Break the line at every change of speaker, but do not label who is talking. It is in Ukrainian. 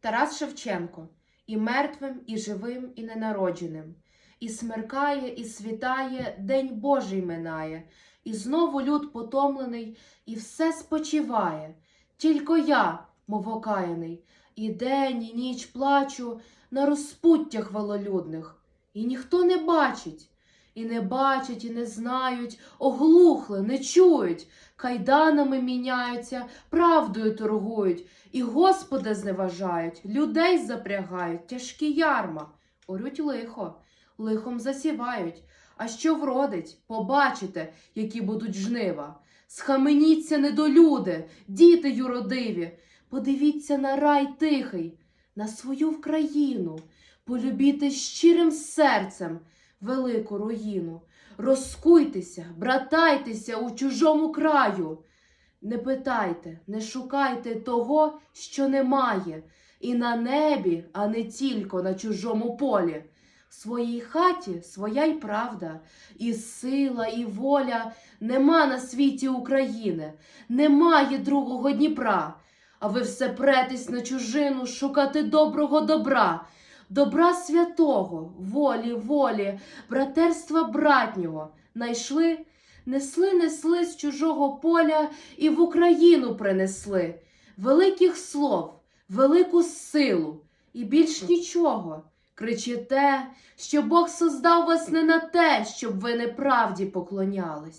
Тарас Шевченко і мертвим, і живим, і ненародженим. І смеркає, і світає, день Божий минає, і знову люд потомлений, і все спочиває. Тільки я, мов окаяний, і день, і ніч плачу на розпуттях вололюдних, і ніхто не бачить, і не бачать, і не знають, оглухли, не чують, кайданами міняються, правдою торгують, і Господа зневажають, людей запрягають, тяжкі ярма, орють лихо, лихом засівають. А що вродить, побачите, які будуть жнива. Схаменіться, недолюди, діти юродиві, подивіться на рай тихий, на свою Вкраїну, полюбіте щирим серцем велику руїну. Розкуйтеся, братайтеся у чужому краю. Не питайте, не шукайте того, що немає, і на небі, а не тільки на чужому полі. В своїй хаті своя й правда, і сила, і воля нема на світі України, немає другого Дніпра. А ви все претесь на чужину шукати доброго добра, добра святого, волі, волі, братерства братнього. Найшли, несли, несли з чужого поля і в Україну принесли великих слов, велику силу і більш нічого. Кричите, що Бог создав вас не на те, щоб ви неправді поклонялись.